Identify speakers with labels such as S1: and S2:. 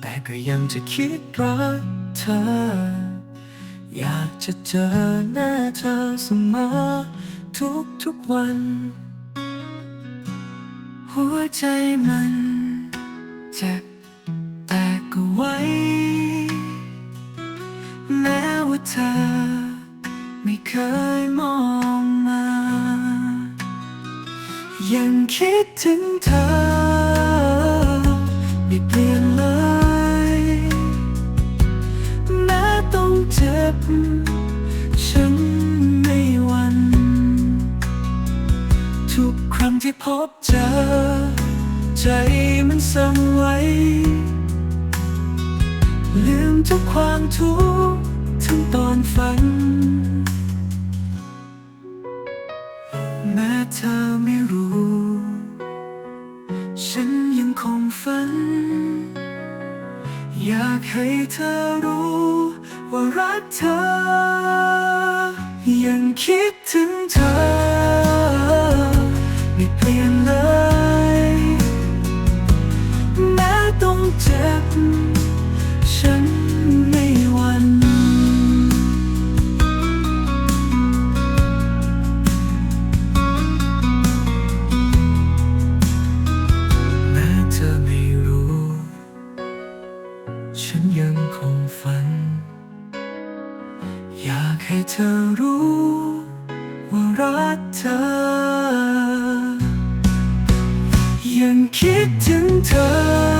S1: แต่ก็ยังจะคิดรักเธอ อยากจะเจอหน้าเธอเสมอทุกทุกวัน หัวใจมันเจ็บแต่ก็ไว้ แม้ว่าเธอไม่เคยมองมา ยังคิดถึงเธอ ทุกครั้งที่พบเจอ ใจมันสั่นไหวลืมทุกความทุกข์ทั้งตอนฝัน แม้เธอไม่รู้ ฉันยังคงฝัน อยากให้เธอรู้ ว่ารักเธอ ยังคิดถึงเธอ เปลี่ยนเลย แม้ต้องเจ็บ ฉันไม่วันแม้เธอไม่รู้ ฉันยังคงฝัน อยากให้เธอรู้ ว่ารักเธอ ยังคิดถึงเธอ